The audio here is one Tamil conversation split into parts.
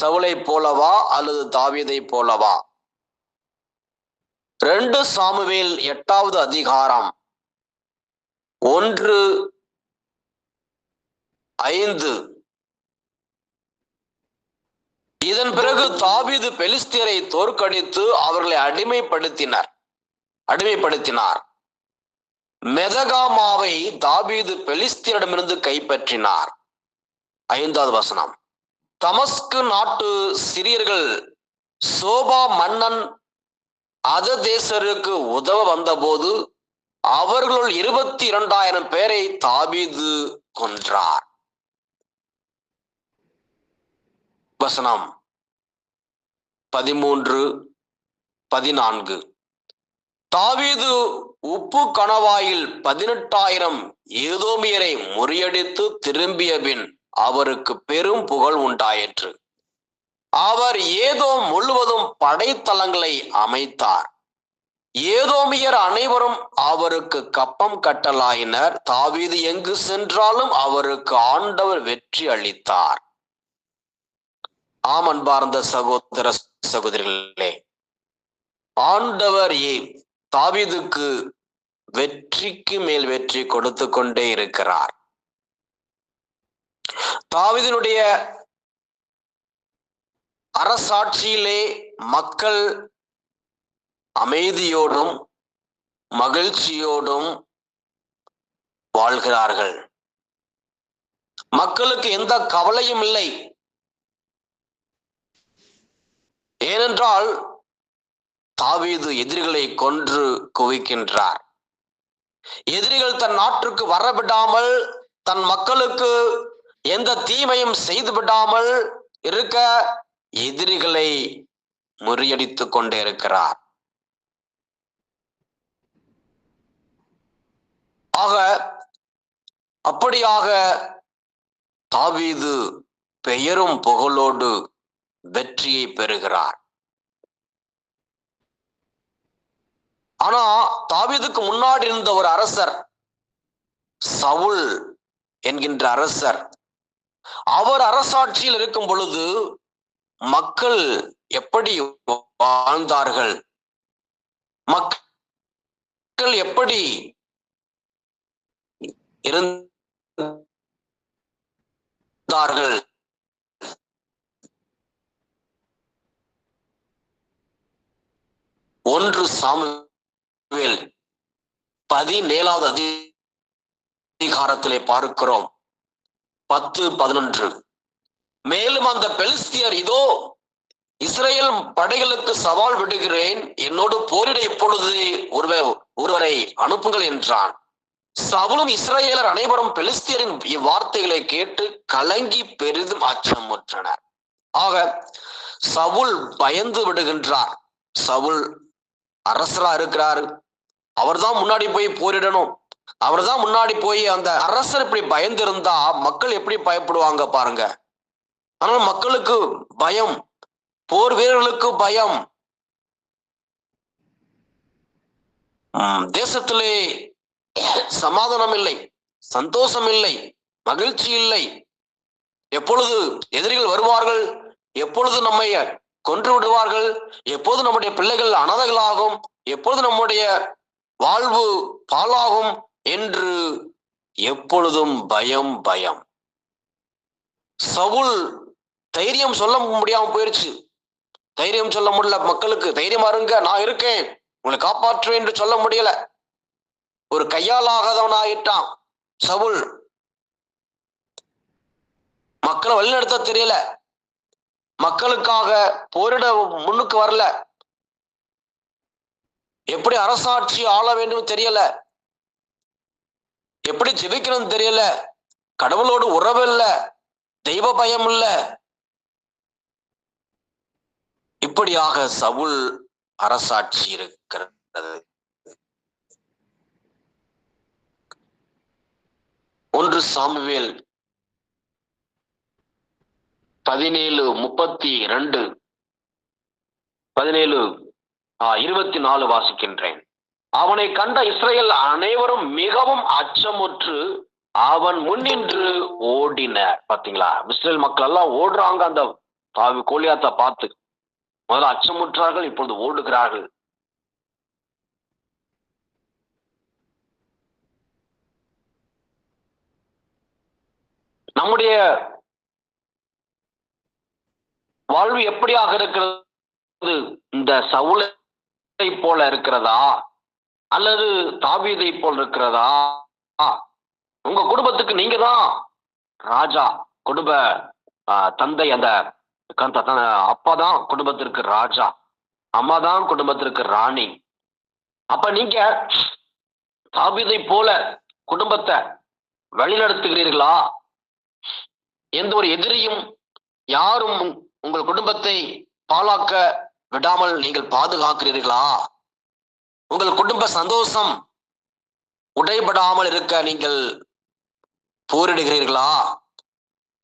சவுளை போலவா அல்லது தாவீதை போலவா? ரெண்டு சாமுவேல் எட்டாவது அதிகாரம் ஒன்று ஐந்து. இதன் பிறகு தாவிது பெலிஸ்தியரை தோற்கடித்து அவர்களை அடிமைப்படுத்தினர். அடிமைப்படுத்தினார். மெதகாமாவை தாபீது பெலிஸ்தியரிடமிருந்து கைப்பற்றினார். ஐந்தாவது வசனம். தமஸ்கு நாட்டு சிறியர்கள் சோபா மன்னன் அததேசருக்கு உதவ வந்தபோது அவர்களுள் இருபத்தி இரண்டாயிரம் பேரை தாபீது கொன்றார். வசனம் பதிமூன்று பதினான்கு. தாவீது உப்பு கணவாயில் பதினெட்டாயிரம் ஏதோமியரை முறியடித்து திரும்பிய பின் அவருக்கு பெரும் புகழ் உண்டாயிற்று அவர் ஏதோ முழுவதும் படைத்தளங்களை அமைத்தார். ஏதோமியர் அனைவரும் அவருக்கு கப்பம் கட்டலாயினர். தாவீது எங்கு சென்றாலும் அவருக்கு ஆண்டவர் வெற்றி அளித்தார். ஆமன் பார்ந்த சகோதர சகோதரிகளே ஆண்டவர் ஏ தாவீதுக்கு வெற்றிக்கு மேல் வெற்றி கொடுத்து கொண்டே இருக்கிறார்? தாவிதனுடைய அரசாட்சியிலே மக்கள் அமைதியோடும் மகிழ்ச்சியோடும் வாழ்கிறார்கள். மக்களுக்கு எந்த கவலையும் இல்லை. ஏனென்றால் தாவீது எதிரிகளை கொன்று குவிக்கின்றார். எதிரிகள் தன் நாட்டிற்கு வரவிடாமல் தன் மக்களுக்கு எந்த தீமையும் செய்து விடாமல் இருக்க எதிரிகளை முறியடித்துக் கொண்டே இருக்கிறார். ஆக அப்படியாக தாவீது பெயரும் புகழோடு வெற்றியை பெறுகிறார். ஆனா தாவீதுக்கு முன்னாடி இருந்த ஒரு அரசர் சவுல் என்கின்ற அரசர் அவர் அரசாட்சியில் இருக்கும் பொழுது மக்கள் எப்படி வாழ்ந்தார்கள்? மக்கள் எப்படி இருந்தார்கள்? ஒன்று சாமுவேல் பதினேழாவது அதிகாரத்திலே பார்க்கிறோம். பத்து பதினொன்று. மேலும் அந்த பெலிஸ்தியர் இதோ இஸ்ரேல் படைகளுக்கு சவால் விடுகிறேன். என்னோடு போரிட இப்பொழுது ஒருவர் ஒருவரை அனுப்புங்கள் என்றான். சவுலும் இஸ்ரேலர் அனைவரும் பெலிஸ்தியரின் இவ்வார்த்தைகளை கேட்டு கலங்கி பெரிதும் அச்சமுற்றனர் ஆக சவுல் பயந்து விடுகின்றார். சவுல் அரசரா இருக்கிறார். அவர்தான் முன்னாடி போய் போரிடணும். அவர்தான் முன்னாடி போய் அந்த அரசர் இப்படி பயந்து இருந்தா மக்கள் எப்படி பயப்படுவாங்க பாருங்க. ஆனால் மக்களுக்கு பயம் போர் வீரர்களுக்கு பயம். தேசத்திலே சமாதானம் இல்லை சந்தோஷம் இல்லை மகிழ்ச்சி இல்லை. எப்பொழுது எதிரிகள் வருவார்கள் எப்பொழுது நம்மை கொன்று விடுவார்கள் எப்போது நம்முடைய பிள்ளைகள் அனாதைகளாகும் எப்பொழுது நம்முடைய வாழ்வு பாழாகும் என்று எப்பொழுதும் பயம் பயம். சவுல் தைரியம் சொல்ல முடியாம போயிருச்சு. தைரியம் சொல்ல முடியல மக்களுக்கு. தைரியமா இருங்க நான் இருக்கேன். உங்களை காப்பாற்றுவேன் என்று சொல்ல முடியல. ஒரு கையாலாகாதவன் ஆயிட்டான் சவுல். மக்களை வழிநடத்த தெரியல. மக்களுக்காக போரிட முன்னுக்கு வரல. எப்படி அரசாட்சி ஆள வேண்டும் தெரியல. எப்படி ஜெபிக்கணும்னு தெரியல. கடவுளோடு உறவு இல்ல. தெய்வ பயம் இல்ல. இப்படியாக சவுல் அரசாட்சி இருக்கிறது. ஒன்று சாமுவேல் பதினேழு முப்பத்தி ரெண்டு பதினேழு ஆஹ், இருபத்தி நாலு வாசிக்கின்றேன். அவனை கண்ட இஸ்ரேல் அனைவரும் மிகவும் அச்சமுற்று அவன் முன்னின்று ஓடினர். பாத்தீங்களா? இஸ்ரேல் மக்கள் எல்லாம் ஓடுறாங்க அந்த தாவி கோலியாத்த பார்த்து. முதல்ல அச்சமுற்றார்கள் இப்பொழுது ஓடுகிறார்கள். நம்முடைய வாழ்வு எப்படியாக இருக்கிறது? இந்த சவுளை போல இருக்கிறதா? அல்லது தாவீதை போல் இருக்கிறதா? உங்க குடும்பத்துக்கு நீங்க தான் ராஜா குடும்ப தந்தை அந்த த- அப்பா தான் குடும்பத்திற்கு ராஜா அம்மா தான் குடும்பத்திற்கு ராணி. அப்ப நீங்க தாவீதை போல குடும்பத்தை வழிநடத்துகிறீர்களா? எந்த ஒரு எதிரியும் யாரும் உங்- உங்கள் குடும்பத்தை பாழாக்க விடாமல் நீங்கள் பாதுகாக்கிறீர்களா? உங்கள் குடும்ப சந்தோஷம் உடைபடாமல் இருக்க நீங்கள் போரிடுகிறீர்களா?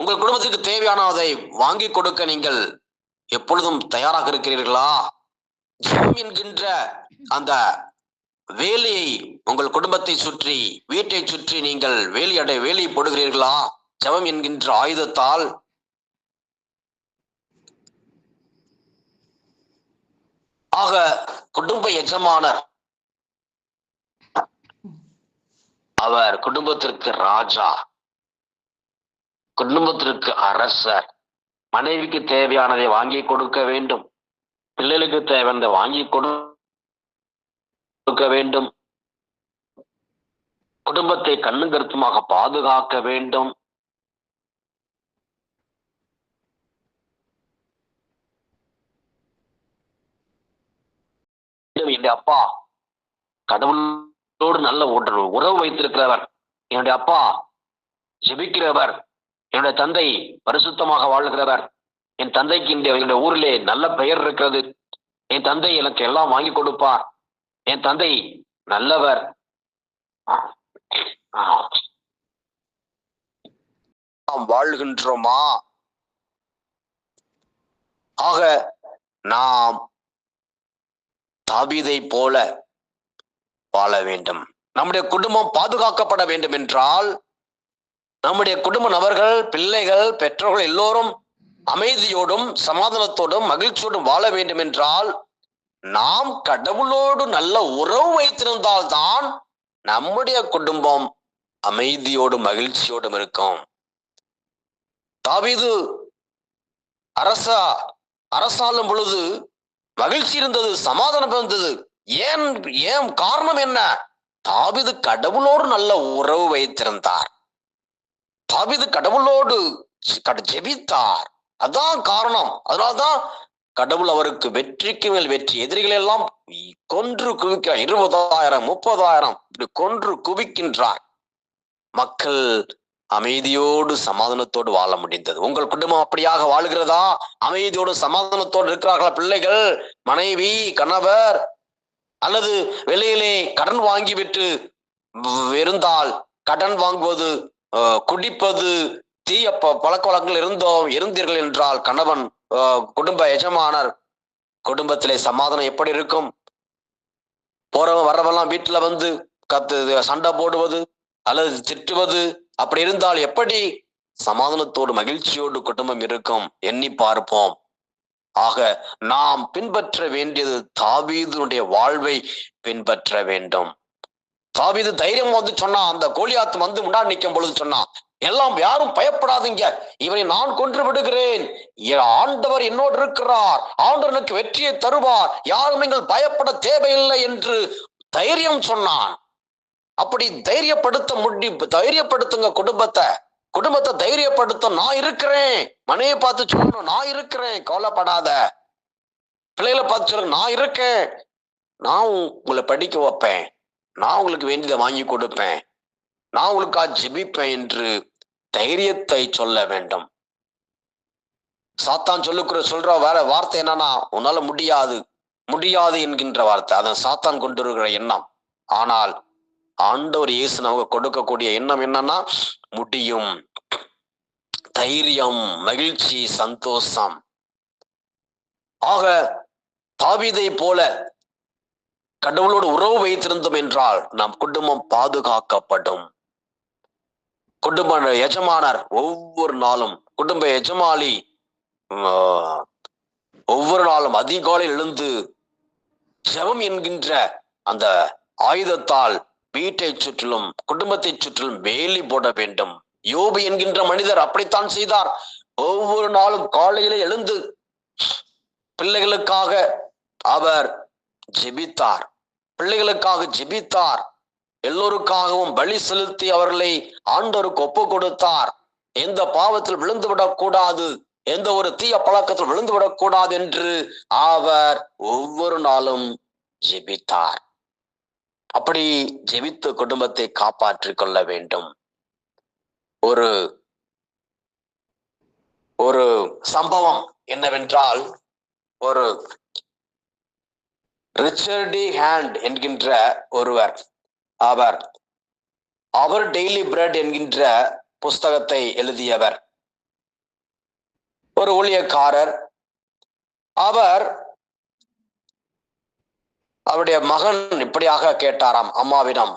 உங்கள் குடும்பத்துக்கு தேவையானதை வாங்கி கொடுக்க நீங்கள் எப்பொழுதும் தயாராக இருக்கிறீர்களா? ஜெபம் என்கின்ற அந்த வேலையை உங்கள் குடும்பத்தை சுற்றி வீட்டை சுற்றி நீங்கள் வேலியடை வேலி போடுகிறீர்களா? ஜெபம் என்கின்ற ஆயுதத்தால் ஆக குடும்ப எஜமானர் அவர் குடும்பத்திற்கு ராஜா குடும்பத்திற்கு அரசர் மனைவிக்கு தேவையானதை வாங்கி கொடுக்க வேண்டும் பிள்ளைகளுக்கு தேவையானதை வாங்கி கொடுக்க வேண்டும் குடும்பத்தை கண்ணும் கருத்துமாக பாதுகாக்க வேண்டும். என் அப்பா தோடு நல்ல ஒன்று உறவு வைத்திருக்கிறவர் என்னுடைய அப்பா ஜெபிக்கிறவர் என்னுடைய தந்தை பரிசுத்தமாக வாழ்கிறவர் என் தந்தைக்கு இந்த என்னுடைய ஊரிலே நல்ல பெயர் இருக்கிறது என் தந்தை எனக்கு எல்லாம் வாங்கி கொடுப்பார் என் தந்தை நல்லவர். நாம் வாழ்கின்றோமா? ஆக நாம் தாபீதை போல வாழ வேண்டும். நம்முடைய குடும்பம் பாதுகாக்கப்பட வேண்டும் என்றால் நம்முடைய குடும்ப நபர்கள் பிள்ளைகள் பெற்றோர்கள் எல்லோரும் அமைதியோடும் சமாதானத்தோடும் மகிழ்ச்சியோடும் வாழ வேண்டும் என்றால் நாம் கடவுளோடு நல்ல உறவு வைத்திருந்தால்தான் நம்முடைய குடும்பம் அமைதியோடும் மகிழ்ச்சியோடும் இருக்கும். தாவிது அரசா அரசாளும் பொழுது மகிழ்ச்சி இருந்தது சமாதானம் இருந்தது. ஏன் ஏன் காரணம் என்ன? தாவிது கடவுளோடு நல்ல உறவு வைத்திருந்தார். தாவிது கடவுளோடு ஜெபித்தார். அதான் காரணம். அதனால்தான் கடவுள் அவருக்கு வெற்றிக்கு மேல் வெற்றி எதிரிகள் எல்லாம் கொன்று குவிக்க இருபதாயிரம் முப்பதாயிரம் இப்படி கொன்று குவிக்கின்றார். மக்கள் அமைதியோடு சமாதானத்தோடு வாழ முடிந்தது. உங்கள் குடும்பம் அப்படியாக வாழ்கிறதா? அமைதியோடு சமாதானத்தோடு இருக்கிறார்களா பிள்ளைகள்? மனைவி கணவர்? அல்லது வெளியிலே கடன் வாங்கிவிட்டு வ- இருந்தால் கடன் வாங்குவது குடிப்பது தீய ப- பழக்க வழக்கங்கள் இருந்தோம் இருந்தீர்கள் என்றால் கணவன் குடும்ப எஜமானர் குடும்பத்திலே சமாதானம் எப்படி இருக்கும்? போறவன் வர்றவெல்லாம் வீட்டுல வந்து கத்து சண்டை போடுவது அல்லது திட்டுவது அப்படி இருந்தால் எப்படி? சமாதானத்தோடு மகிழ்ச்சியோடு குடும்பம் இருக்கும். எண்ணி பார்ப்போம். ஆக நாம் பின்பற்ற வேண்டியது தாவீதுனுடைய வாழ்வை பின்பற்ற வேண்டும். தாவீது தைரியம் வந்து சொன்னா அந்த கோலியாத்து வந்து முன்னாடி நிற்கும் பொழுது சொன்னான் எல்லாம் யாரும் பயப்படாதீங்க இவனை நான் கொன்று விடுகிறேன். ஆண்டவர் என்னோடு இருக்கிறார் ஆண்டவனுக்கு வெற்றியை தருவார் யாரும் நீங்கள் பயப்பட தேவையில்லை என்று தைரியம் சொன்னான். அப்படி தைரியப்படுத்த முடி தைரியப்படுத்துங்க குடும்பத்தை. குடும்பத்தை தைரியப்படுத்த நான் இருக்கிறேன். மனையை பார்த்து சொல்லணும் நான் இருக்கிறேன். கவலைப்படாத. பிள்ளைகளை பார்த்து சொல்லுங்க நான் இருக்கேன். நான் உங்களை படிக்க வைப்பேன். நான் உங்களுக்கு வேண்டியதை வாங்கி கொடுப்பேன். நான் உங்களுக்கா ஜெபிப்பேன் என்று தைரியத்தை சொல்ல வேண்டும். சாத்தான் சொல்லுக்கிற சொல்ற வேற வார்த்தை என்னன்னா உன்னால முடியாது. முடியாது என்கின்ற வார்த்தை. அதன் சாத்தான் கொண்டு வருகிற எண்ணம். ஆனால் ஆண்டவர் இயேசு நமக்கு கொடுக்கக்கூடிய எண்ணம் என்னன்னா முடியும். தைரியம் மகிழ்ச்சி சந்தோஷம். ஆக தாவிதை போல கடவுளோடு உறவு வைத்திருந்தோம் என்றால் நம் குடும்பம் பாதுகாக்கப்படும். குடும்ப எஜமானர் ஒவ்வொரு நாளும் குடும்ப எஜமாளி ஆஹ், ஒவ்வொரு நாளும் அதிகாலை எழுந்து ஜெபம் என்கின்ற அந்த ஆயுதத்தால் வீட்டை சுற்றிலும் குடும்பத்தை சுற்றிலும் வேலி போட வேண்டும். யோபு என்கின்ற மனிதர் அப்படித்தான் செய்தார். ஒவ்வொரு நாளும் காலையில எழுந்து பிள்ளைகளுக்காக அவர் ஜெபித்தார். பிள்ளைகளுக்காக ஜெபித்தார். எல்லோருக்காகவும் பலி செலுத்தி அவர்களை ஆண்டோருக்கு ஒப்பு கொடுத்தார் எந்த பாவத்தில் விழுந்து விடக்கூடாது எந்த ஒரு தீய பழக்கத்தில் விழுந்து கூடாது என்று அவர் ஒவ்வொரு நாளும் ஜெபித்தார். அப்படி ஜெபித்து குடும்பத்தை காப்பாற்றிக் கொள்ள வேண்டும். ஒரு ஒரு சம்பவம் என்னவென்றால் ஒரு ரிச்சர்டி ஹேண்ட் e. என்கின்ற ஒருவர் அவர் அவர் டெய்லி பிரெட் என்கின்ற புஸ்தகத்தை எழுதியவர். ஒரு ஊழியக்காரர் அவர் அவருடைய மகன் இப்படியாக கேட்டாராம் அம்மாவிடம்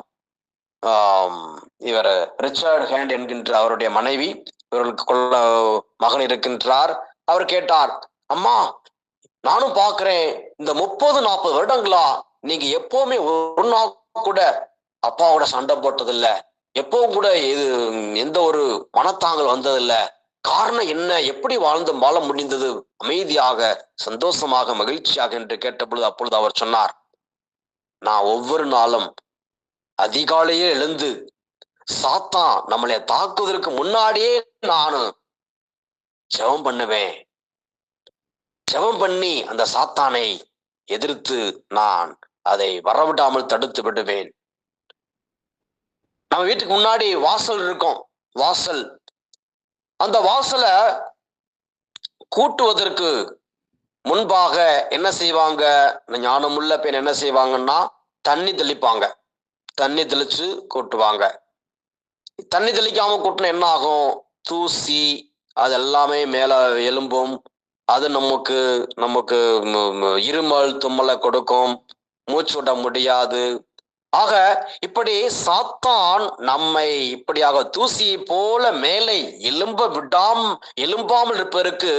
இவர் ரிச்சர்ட் ஹேண்ட் என்கின்ற அவருடைய மனைவி இவர்களுக்கு கொள்ள மகன் இருக்கின்றார். அவர் கேட்டார் அம்மா நானும் பார்க்கிறேன் இந்த முப்பது நாற்பது வருடங்களா நீங்க எப்பவுமே ஒரு நாள் கூட அப்பாவோட சண்டை போட்டதில்ல. எப்பவும் கூட இது எந்த ஒரு மனத்தாங்கல் வந்ததில்ல. காரணம் என்ன எப்படி வாழ்ந்து வாழ முடிந்தது? அமைதியாக சந்தோஷமாக மகிழ்ச்சியாக என்று கேட்டபொழுது அப்பொழுது அவர் சொன்னார் நான் ஒவ்வொரு நாளும் அதிகாலையே எழுந்து சாத்தான் நம்மளை தாக்குவதற்கு முன்னாடியே நான் ஜெபம் பண்ணுவேன். ஜெபம் பண்ணி அந்த சாத்தானை எதிர்த்து நான் அதை வரவிடாமல் தடுத்து விடுவேன். நம்ம வீட்டுக்கு முன்னாடி வாசல் இருக்கும். வாசல். அந்த வாசலை கூட்டுவதற்கு முன்பாக என்ன செய்வாங்க? ஞானமுள்ள பெண் என்ன செய்வாங்கன்னா தண்ணி தெளிப்பாங்க. தண்ணி தெளிச்சு கூட்டுவாங்க. தண்ணி தெளிக்காம கூட்டினா என்ன ஆகும்? தூசி அது எல்லாமே மேல எலும்பும் அது நமக்கு நமக்கு இருமல் தும்மலை கொடுக்கும். மூச்சு விட முடியாது. ஆக இப்படி சாத்தான் நம்மை இப்படியாக தூசியை போல மேலே எலும்ப விடாம் எலும்பாமல் இருப்பதற்கு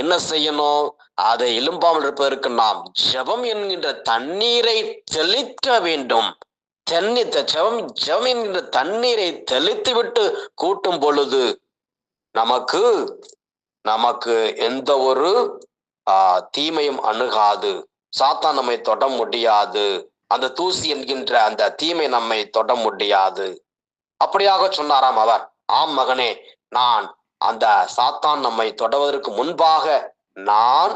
என்ன செய்யணும்? அதை எலும்பாமல் இருப்பதற்கு நாம் ஜெபம் என்கின்ற தண்ணீரை தெளிக்க வேண்டும். தண்ணீர் ஜெபம் ஜபம் என்கின்ற தண்ணீரை தெளித்து விட்டு கூட்டும் பொழுது நமக்கு நமக்கு எந்த ஒரு தீமையும் அணுகாது. சாத்தான் நம்மை தொட முடியாது. அந்த தூசி என்கின்ற அந்த தீமை நம்மை தொட முடியாது. அப்படியாக சொன்னாராம் அவர் ஆம் மகனே நான் அந்த சாத்தான் நம்மை தொடவதற்கு முன்பாக நான்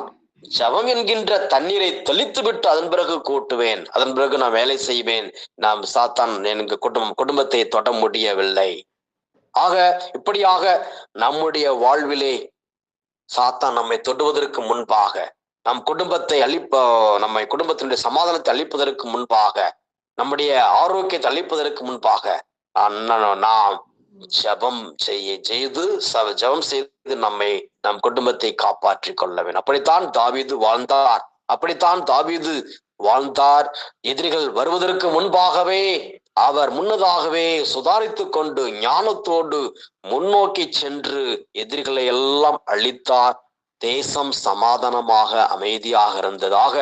ஜெபம் என்கின்ற தண்ணீரை தெளித்து விட்டு அதன் பிறகு கூட்டுவேன். அதன் பிறகு நான் வேலை செய்வேன். நாம் சாத்தான் எனக்கு குடும்பம் குடும்பத்தை தொட முடியவில்லை. ஆக இப்படியாக நம்முடைய வாழ்விலே சாத்தான் நம்மை தொடுவதற்கு முன்பாக நம் குடும்பத்தை அழிப்ப நம்மை குடும்பத்தினுடைய சமாதானத்தை அழிப்பதற்கு முன்பாக நம்முடைய ஆரோக்கியத்தை அழிப்பதற்கு முன்பாக நான் நாம் ஜெபம் செய்ய செய்து ச- ஜெபம் செய்து நம்மை நம் குடும்பத்தை காப்பாற்றிக் கொள்ள வேண்டும். அப்படித்தான் தாவீது வாழ்ந்தார். அப்படித்தான் தாவீது வாழ்ந்தார். எதிரிகள் வருவதற்கு முன்பாகவே அவர் முன்னதாகவே சுதாரித்து கொண்டு ஞானத்தோடு முன்னோக்கி சென்று எதிரிகளை எல்லாம் அழித்தார். தேசம் சமாதானமாக அமைதியாக இருந்ததாக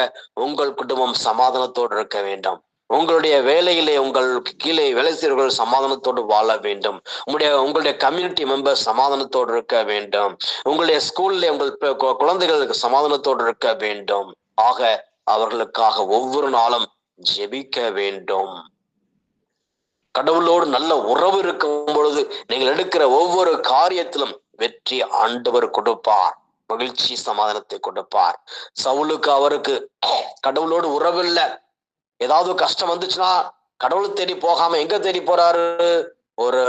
உங்கள் குடும்பம் சமாதானத்தோடு இருக்க வேண்டும். உங்களுடைய வேலையிலே உங்களுக்கு கீழே வேலை செய்வர்கள் சமாதானத்தோடு வாழ வேண்டும். உங்களுடைய உங்களுடைய கம்யூனிட்டி மெம்பர்ஸ் சமாதானத்தோடு இருக்க வேண்டும். உங்களுடைய ஸ்கூல்ல உங்கள் குழந்தைகளுக்கு சமாதானத்தோடு இருக்க வேண்டும். ஆக அவர்களுக்காக ஒவ்வொரு நாளும் ஜெபிக்க வேண்டும். கடவுளோடு நல்ல உறவு இருக்கும் பொழுது நீங்கள் எடுக்கிற ஒவ்வொரு காரியத்திலும் வெற்றி ஆண்டவர் கொடுப்பார். மகிழ்ச்சி சமாதானத்தை கொடுப்பார் சவுலுக்கு அவருக்கு கடவுளோடு உறவு ஏதாவது கஷ்டம் வந்துச்சுன்னா கடவுள் தேடி போகாம எங்க தேடி போறாரு? ஒரு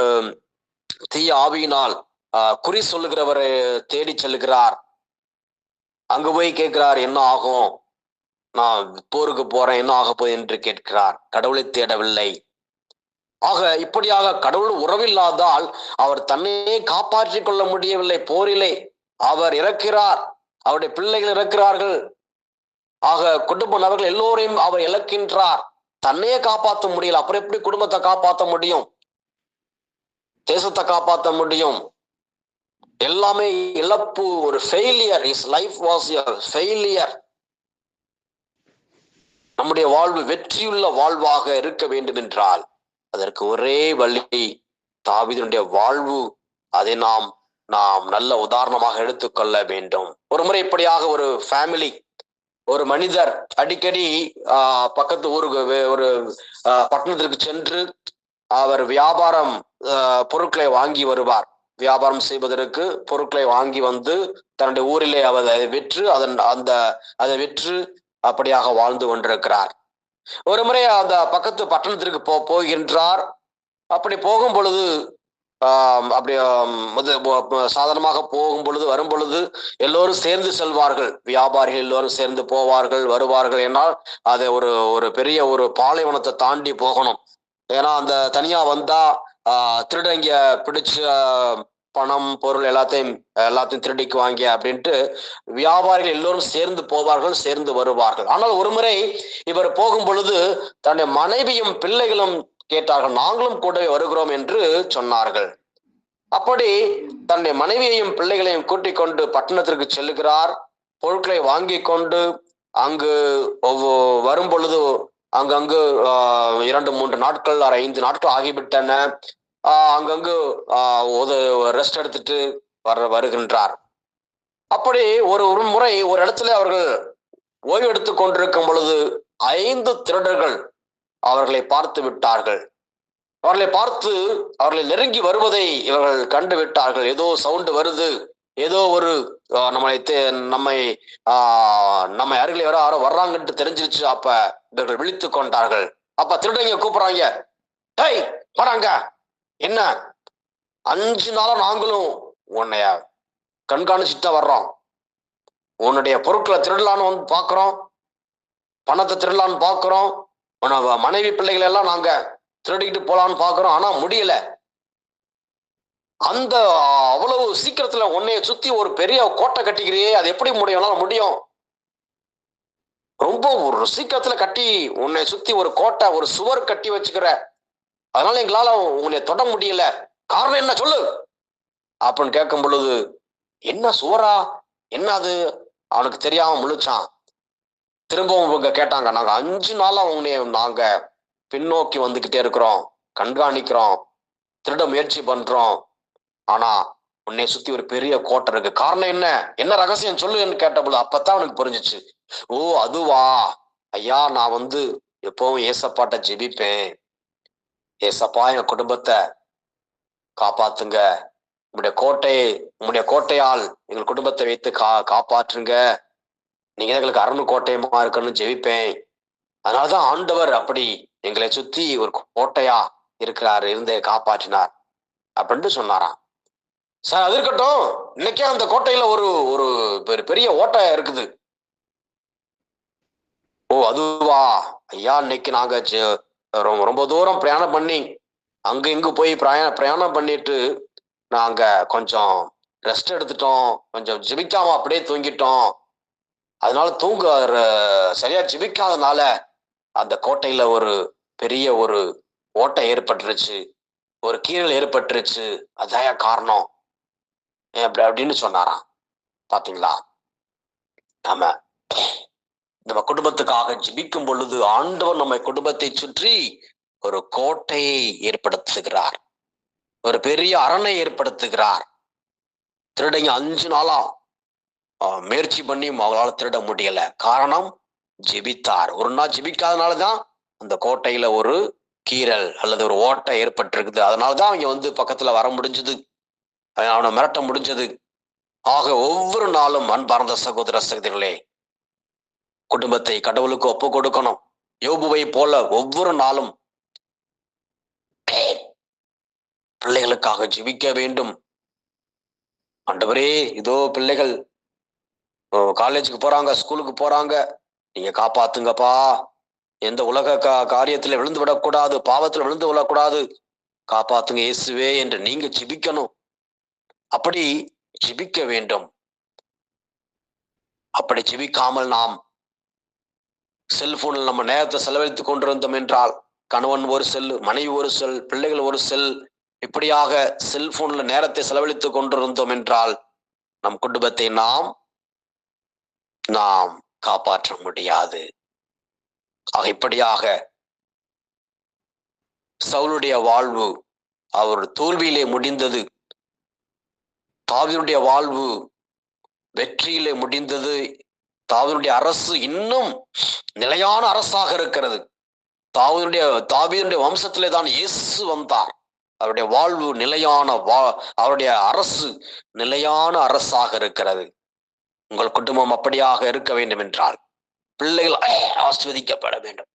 தீய ஆவியினால் ஆஹ், குறி சொல்லுகிறவரை தேடி செல்கிறார். அங்க போய் கேட்கிறார் என்ன ஆகும்? நான் போருக்கு போறேன் என்ன ஆக போகுது? என்று கேட்கிறார். கடவுளை தேடவில்லை. ஆக இப்படியாக கடவுள் உறவில்லாதால் அவர் தன்னையே காப்பாற்றிக் கொள்ள முடியவில்லை போரிலே. அவர் இறக்கிறார். அவருடைய பிள்ளைகள் இறக்கிறார்கள். ஆக குடும்ப நபர்கள் எல்லோரையும் அவர் இழக்கின்றார். தன்னையே காப்பாற்ற முடியல. அப்புறம் எப்படி குடும்பத்தை காப்பாற்ற முடியும்? தேசத்தை காப்பாற்ற முடியும்? எல்லாமே இழப்பு ஒரு failure is life was failure நம்முடைய வாழ்வு வெற்றியுள்ள வாழ்வாக இருக்க வேண்டும் என்றால் அதற்கு ஒரே வழி தாவிதனுடைய வாழ்வு. அதை நாம் நாம் நல்ல உதாரணமாக எடுத்துக்கொள்ள வேண்டும். ஒரு முறை இப்படியாக ஒரு ஃபேமிலி ஒரு மனிதர் அடிக்கடி பக்கத்து ஊருக்கு ஒரு பட்டணத்திற்கு சென்று அவர் வியாபாரம் பொருட்களை வாங்கி வருவார். வியாபாரம் செய்வதற்கு பொருட்களை வாங்கி வந்து தன்னுடைய ஊரிலே அவர் அதை விற்று அதன் அந்த அதை விற்று அப்படியாக வாழ்ந்து கொண்டிருக்கிறார். ஒரு முறை அந்த பக்கத்து பட்டணத்திற்கு போ போகின்றார். அப்படி போகும் பொழுது அப்படி ஆம், சாதாரணமாக போகும் பொழுது வரும் பொழுது எல்லோரும் சேர்ந்து செல்வார்கள். வியாபாரிகள் எல்லோரும் சேர்ந்து போவார்கள் வருவார்கள் என்றால் அதை ஒரு ஒரு பெரிய ஒரு பாலைவனத்தை தாண்டி போகணும். ஏன்னா அந்த தனியா வந்தா திருடங்க பிடிச்சு பணம் பொருள் எல்லாத்தையும் எல்லாத்தையும் திருடிக்கு வாங்கி அப்படின்ட்டு வியாபாரிகள் எல்லோரும் சேர்ந்து போவார்கள் சேர்ந்து வருவார்கள். ஆனால் ஒருமுறை இவர் போகும் பொழுது தன்னுடைய மனைவியும் பிள்ளைகளும் கேட்டார்கள் நாங்களும் கூடவே வருகிறோம் என்று சொன்னார்கள். அப்படி தன்னுடைய மனைவியையும் பிள்ளைகளையும் கூட்டிக் கொண்டு பட்டணத்திற்கு செல்லுகிறார் பொருட்களை வாங்கி கொண்டு அங்கு ஒவ்வொ- வரும் பொழுது அங்கங்கு இரண்டு மூன்று நாட்கள் ஐந்து நாட்கள் ஆகிவிட்டன. ஆஹ், அங்கங்கு ஆஹ், ஒரு ரெஸ்ட் எடுத்துட்டு வர வருகின்றார். அப்படி ஒரு ஒரு முறை ஒரு இடத்துல அவர்கள் ஓய்வு எடுத்துக் கொண்டிருக்கும் பொழுது ஐந்து திருடர்கள் அவர்களை பார்த்து விட்டார்கள். அவர்களை பார்த்து அவர்களை நெருங்கி வருவதை இவர்கள் கண்டு விட்டார்கள். ஏதோ சவுண்டு வருது. ஏதோ ஒரு நம்மளை தே- நம்மை ஆஹ், நம்மை அருகில் யாரோ யாரோ வர்றாங்கன்ட்டு தெரிஞ்சிருச்சு. அப்ப இவர்கள் விழித்து கொண்டார்கள். அப்ப திருடங்க கூப்பிடுறாங்க. டேய் வராங்க என்ன? அஞ்சு நாளா நாங்களும் உன்னைய கண்காணிச்சுட்டு வர்றோம். உன்னுடைய பொருட்களை திருடலான்னு வந்து பாக்குறோம் பணத்தை திருடலான்னு பாக்குறோம் மனைவி பிள்ளைகளை எல்லாம் நாங்க திருடிக்கிட்டு போலான்னு பாக்குறோம். ஆனா முடியல. அந்த அவ்வளவு சீக்கிரத்துல உன்னைய சுத்தி ஒரு பெரிய கோட்டை கட்டிக்கிறியே அது எப்படி முடியும்? முடியும். ரொம்ப ஒரு சீக்கிரத்துல கட்டி உன்னை சுத்தி ஒரு கோட்டை ஒரு சுவர் கட்டி வச்சுக்கிற. அதனால எங்களால உன்னை தொட முடியல. காரணம் என்ன சொல்லு? அப்படின்னு கேட்கும் பொழுது என்ன சுவரா? என்ன அது அவனுக்கு தெரியாம முழிச்சான். திரும்பவும் இவங்க கேட்டாங்க நாங்க அஞ்சு நாளா உன்னை நாங்க பின்னோக்கி வந்துகிட்டே இருக்கிறோம் கண்காணிக்கிறோம் திருட முயற்சி பண்றோம். ஆனா உன்னை சுத்தி ஒரு பெரிய கோட்டை இருக்கு. காரணம் என்ன? என்ன ரகசியம்? சொல்லுன்னு கேட்டபோது அப்பதான் அவனுக்கு புரிஞ்சுச்சு. ஓ அதுவா? ஐயா நான் வந்து எப்பவும் ஏசப்பாட்ட ஜெபிப்பேன். ஏசப்பா என் குடும்பத்தை காப்பாத்துங்க. உங்களுடைய கோட்டையை உங்களுடைய கோட்டையால் எங்கள் குடும்பத்தை வைத்து கா காப்பாற்றுங்க. நீங்க தான் எங்களுக்கு அரணு கோட்டையமா இருக்கணும்னு ஜெபிப்பேன். அதனாலதான் ஆண்டவர் அப்படி எங்களை சுத்தி ஒரு கோட்டையா இருக்கிறார் இருந்து காப்பாற்றினார் அப்படின்ட்டு சொன்னாராம். சார் அது இருக்கட்டும். இன்னைக்கே அந்த கோட்டையில ஒரு ஒரு பெரு- பெரிய ஓட்டை இருக்குது. ஓ அதுவா? ஐயா இன்னைக்கு நாங்க ரொம்ப ரொம்ப தூரம் பிரயாணம் பண்ணி அங்க இங்கு போய் பிரயாணம் பிரயாணம் பண்ணிட்டு நாங்க கொஞ்சம் ரெஸ்ட் எடுத்துட்டோம். கொஞ்சம் ஜெபிக்காம அப்படியே தூங்கிட்டோம். அதனால தூங்க சரியா ஜிபிக்காதனால அந்த கோட்டையில ஒரு பெரிய ஒரு ஓட்டை ஏற்பட்டுருச்சு. ஒரு கீழல் ஏற்பட்டுருச்சு. அதான் காரணம். ஏன் அப்படி அப்படின்னு சொன்னாராம். பாத்தீங்களா? நாம நம்ம குடும்பத்துக்காக ஜிபிக்கும் பொழுது ஆண்டவர் நம்ம குடும்பத்தை சுற்றி ஒரு கோட்டையை ஏற்படுத்துகிறார். ஒரு பெரிய அரணை ஏற்படுத்துகிறார். திருடங்க அஞ்சு நாளா முயற்சி பண்ணி அவங்களால திருட முடியல. காரணம் ஜெபித்தார். ஒரு நாள் ஜெபிக்காதனாலதான் அந்த கோட்டையில ஒரு கீறல் அல்லது ஒரு ஓட்டை ஏற்பட்டிருக்குது. அதனாலதான் அவங்க வந்து பக்கத்துல வர முடிஞ்சது. அவனை மிரட்ட முடிஞ்சது. ஆக ஒவ்வொரு நாளும் அன்பார்ந்த சகோதர சகோதரிகளே குடும்பத்தை கடவுளுக்கு ஒப்பு கொடுக்கணும். யோபுவை போல ஒவ்வொரு நாளும் பிள்ளைகளுக்காக ஜெபிக்க வேண்டும். ஆண்டவரே இதோ பிள்ளைகள் காலேஜுக்கு போறாங்க ஸ்கூலுக்கு போறாங்க. நீங்க காப்பாத்துங்கப்பா. எந்த உலக கா காரியத்துல விழுந்து விடக்கூடாது பாவத்துல விழுந்து விடக்கூடாது. காப்பாத்துங்க இயேசுவே என்று நீங்க ஜிபிக்கணும். அப்படி ஜிபிக்க வேண்டும். அப்படி ஜிபிக்காமல் நாம் செல்போனில் நம்ம நேரத்தை செலவழித்துக் கொண்டிருந்தோம் என்றால் கணவன் ஒரு செல் மனைவி ஒரு செல் பிள்ளைகள் ஒரு செல் இப்படியாக செல்போன்ல நேரத்தை செலவழித்துக் கொண்டிருந்தோம் என்றால் நம் குடும்பத்தை நாம் நாம் காப்பாற்ற முடியாது. ஆக இப்படியாக சவுளுடைய வாழ்வு அவர் தோல்வியிலே முடிந்தது. தாவினுடைய வாழ்வு வெற்றியிலே முடிந்தது. தாவினுடைய அரசு இன்னும் நிலையான அரசாக இருக்கிறது. தாவினுடைய தாவியனுடைய வம்சத்திலே தான் இயேசு வந்தார். அவருடைய வாழ்வு நிலையான வா அவருடைய அரசு நிலையான அரசாக இருக்கிறது. உங்கள் குடும்பம் அப்படியாக இருக்க வேண்டும் என்றால் பிள்ளைகள் ஆஸ்வதிக்கப்பட வேண்டும்.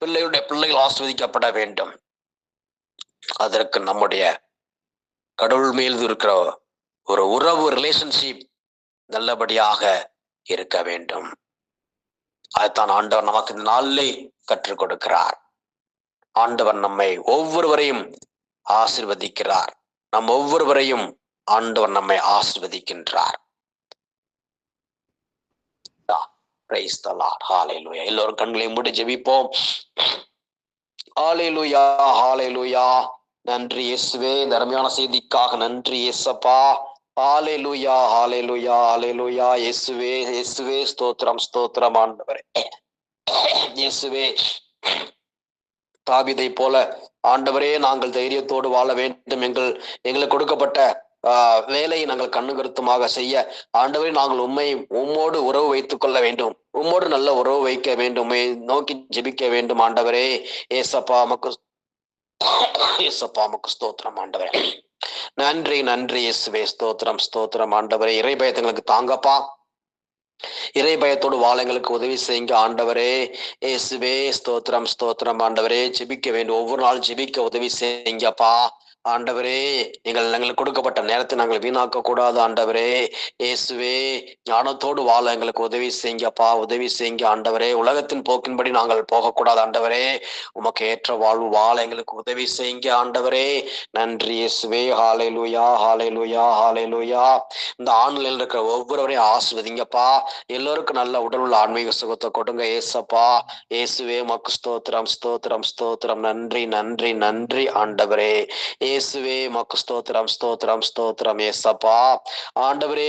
பிள்ளைகளுடைய பிள்ளைகள் ஆஸ்வதிக்கப்பட வேண்டும். அதற்கு நம்முடைய கடவுள் மேல் இருக்கிற ஒரு உறவு ரிலேஷன்ஷிப் நல்லபடியாக இருக்க வேண்டும். அதுதான் ஆண்டவர் நமக்கு இந்த நாளிலே கற்றுக் கொடுக்கிறார். ஆண்டவர் நம்மை ஒவ்வொருவரையும் ஆசிர்வதிக்கிறார். நம் ஒவ்வொருவரையும் ஆண்டவர் நம்மை ஆசிர்வதிக்கின்றார். எல்லோரும் கண்களை மூடி ஜெபிப்போம். ஹalleluya ஹalleluya நன்றி இயேசுவே. இந்த அருமையான செய்திக்காக நன்றி இயேசப்பா. ஹalleluya ஹalleluya ஹalleluya இயேசுவே இயேசுவே ஸ்தோத்திரம் ஸ்தோத்திரம் ஆண்டவரே. இயேசுவே தாவிதை போல ஆண்டவரே நாங்கள் தைரியத்தோடு வாழ வேண்டும். எங்கள் எங்களுக்கு கொடுக்கப்பட்ட வேலையை நாங்கள் கண்ணு கருத்துமாக செய்ய ஆண்டவரை நாங்கள் உண்மை உம்மோடு உறவு வைத்துக் கொள்ள வேண்டும். உம்மோடு நல்ல உறவு வைக்க வேண்டும். நோக்கி ஜெபிக்க வேண்டும் ஆண்டவரே. ஏசப்பா மக்கு ஏசப்பா மக்கு ஸ்தோத்திரம் ஆண்டவரே. நன்றி நன்றி இயேசுவே ஸ்தோத்திரம் ஸ்தோத்திரம் ஆண்டவரே. இறை பயத்தங்களுக்கு தாங்கப்பா. இறை பயத்தோடு வாழ எங்களுக்கு உதவி செய்யுங்க ஆண்டவரே. இயேசுவே ஸ்தோத்திரம் ஸ்தோத்திரம் ஆண்டவரே. ஜெபிக்க வேண்டும். ஒவ்வொரு நாள் ஜெபிக்க உதவி செய்யுங்கப்பா. ஆண்டவரே எங்கள் எங்களுக்கு கொடுக்கப்பட்ட நேரத்தை நாங்கள் வீணாக்க கூடாது ஆண்டவரே இயேசுவே ஞானத்தோடு வாழ எங்களுக்கு உதவி செய்யுங்கப்பா. உதவி செய்யுங்க ஆண்டவரே. உலகத்தின் போக்கின்படி நாங்கள் போகக்கூடாது ஆண்டவரே. உமக்கு ஏற்ற வாழ்வு வாழ எங்களுக்கு உதவி செய்யுங்க ஆண்டவரே. நன்றி இயேசுவே. ஹாலை லூயா ஹாலை லூயா ஹாலை லூயா இந்த ஆன்லைன்ல இருக்கிற ஒவ்வொருவரையும் ஆசிர்வதிங்கப்பா. எல்லோருக்கும் நல்ல உடல் உள்ள ஆன்மீக சுகத்தை கொடுங்க ஏசப்பா இயேசுவே மக்கு ஸ்தோத்திரம் ஸ்தோத்திரம் ஸ்தோத்திரம். நன்றி நன்றி நன்றி ஆண்டவரே. இயேசுவே மக்கு ஸ்தோத்திரம் ஸ்தோத்திரம் ஸ்தோத்திரம் ஏசப்பா. ஆண்டவரே